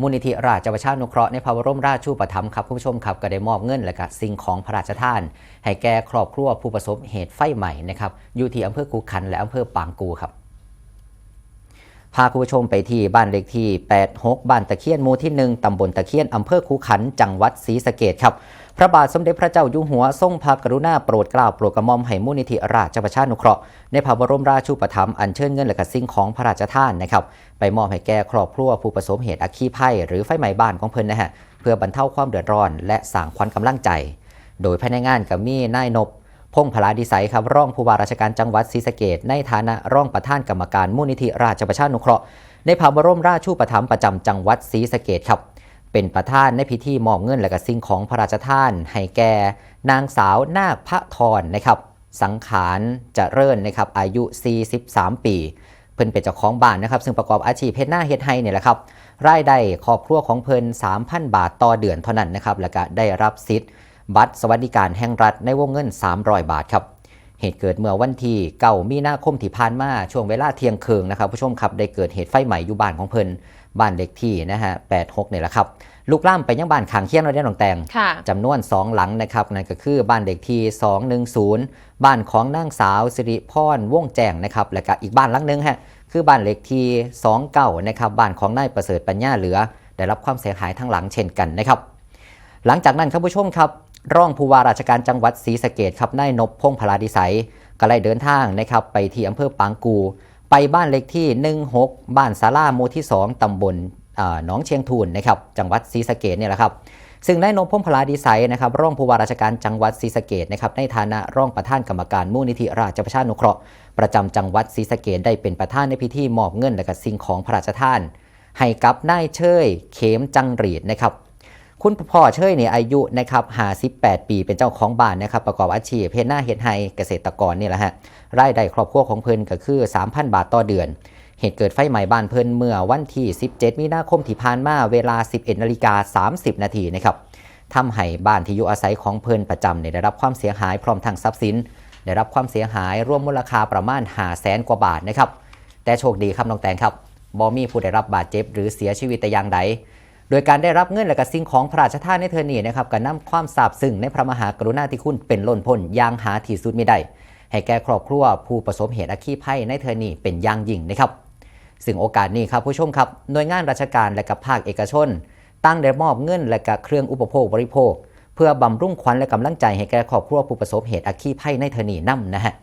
มูลนิธิราชประชานุเคราะห์ในพระบรมราชูปถัมภ์ครับคุณผู้ชมครับก็ได้มอบเงินและก็สิ่งของพระราชทาน ให้แก่ครอบครัวผู้ประสบเหตุไฟไหม้นะครับอยู่ที่อำเภอกูขันและอำเภอปางกูครับ พาคุณผู้ชมไปที่บ้านเลขที่ 86 บ้านตะเคียนหมู่ที่ 1 ตำบลตะเคียน อำเภอคูขัน จังหวัดศรีสะเกดครับ พระบาทสมเด็จพระเจ้าอยู่หัวทรงพระกรุณาโปรดเกล้าโปรดกระหม่อมให้มูลนิธิราชประชานุเคราะห์ในพระบรมราชูปถัมภ์อัญเชิญเงินและก็สิ่งของพระราชทานนะครับ ไปมอบให้แก่ครอบครัวผู้ประสบเหตุอัคคีภัยหรือไฟไหม้บ้านของเพิ่นนะฮะเพื่อบรรเทาความเดือดร้อน และสร้างขวัญกำลังใจ โดยภายในงานก็มีนายนบ พงพลาดิสัยครับรองผู้ว่าราชการจังหวัดศรีสะเกดในฐานะรองประธานกรรมการมูลนิธิราชประชานุเคราะห์ในพระบรมราชูปถัมภ์ประจำจังหวัดศรีสะเกดครับ เป็นประธานในพิธีมอบเงินและก็สิ่งของพระราชทาน ให้แก่นางสาวนาคพระทรนะครับ สังขารจเจริญนะครับอายุ 43 ปีเพิ่นเป็นเจ้าของบ้านนะครับ ซึ่งประกอบอาชีพเพชรหน้าเฮ็ดไฮเนี่ยแหละครับรายได้ครอบครัวของเพิ่น3,000 บาทต่อเดือนเท่านั้นนะครับแล้วก็ได้รับสิทธิ์ บัตรสวัสดิการแห่งรัฐในวงเงิน 300 บาทครับเหตุเกิดเมื่อวันที่เก้ามีนาคมที่ผ่านมาช่วงเวลาเที่ยงคืนนะครับผู้ชมครับได้เกิดเหตุไฟไหม้อยู่บ้านของเพิ่นบ้านเล็กที่นะฮะ86เนี่ยแหละครับลุกล่ามไปยังบ้านขางเคียงเราได้หนองแตงค่ะจำนวน 2 หลังนะครับนั่นก็คือบ้านเด็กที่ 210 บ้านของนางสาวสิริพรว่งแจ้งนะครับและก็อีกบ้านหลังหนึงฮะคือบ้านเล็กที่29นะครับบ้านของนายประเสริฐปัญญาเหลือ ได้รับความเสียหายทั้งหลังเช่นกันนะครับหลังจากนั้นครับผู้ชมครับ รองผู้ว่าราชการจังหวัดศรีสะเกดครับนายนพพงษ์พลาดิสัยก็ได้เดินทางนะครับไปที่อำเภอปางกู ไปบ้านเล็กที่ 16 บ้านสาราหมู่ที่ 2ตำบลอ่าหนองเชียงทูนนะครับจังหวัดศรีสะเกดเนี่ยแหละครับซึ่งนายนพพงษ์พลาดิสัยนะครับรองผู้ว่าราชการจังหวัดศรีสะเกดนะครับในฐานะรองประธานกรรมการมูลนิธิราชประชานุเคราะห์ประจำจังหวัดศรีสะเกดได้เป็นประธานในพิธีมอบเงินและก็สิ่งของพระราชทานให้กับนายเชยเขมจังหรีดนะครับ คุณพ่อเชยเนี่ยอายุนะครับ58ปีเป็นเจ้าของบ้านนะครับ ประกอบอาชีพเพชรหน้าเฮ็ดไฮเกษตรกรนี่แหละฮะรายได้ครอบครัวของเพิ่นก็คือ 3,000 บาทต่อเดือน เหตุเกิดไฟไหม้บ้านเพิ่นเมื่อวันที่ 17 มีนาคมที่ผ่านมาเวลา 11นาฬิกา30 นาทีนะครับทำให้บ้านที่อยู่อาศัยของเพิ่นประจำเนี่ยได้รับความเสียหายพร้อมทั้งทรัพย์สิน ได้รับความเสียหายรวมมูลค่าประมาณ5แสนกว่าบาทนะครับแต่โชคดีครับน้องแตงครับบอมีผู้ได้รับบาดเจ็บหรือเสียชีวิตแต่อย่างใด โดยการได้รับเงินและก็สิ่งของพระราชทานในเทอนี้นะครับก็นำความซาบซึ้งในพระมหากรุณาธิคุณเป็นล้นพ้นอย่างหาที่สุดไม่ได้ให้แก่ครอบครัวผู้ประสบเหตุอัคคีภัยในเทอนี้เป็นอย่างยิ่งนะครับซึ่งโอกาสนี้ครับผู้ชมครับหน่วยงานราชการและกับภาคเอกชน ตั้งได้มอบเงินและกับเครื่องอุปโภคบริโภค เพื่อบำรุงขวัญและกำลังใจให้แก่ครอบครัวผู้ประสบเหตุอัคคีภัยในเทอนี้นํนะฮะ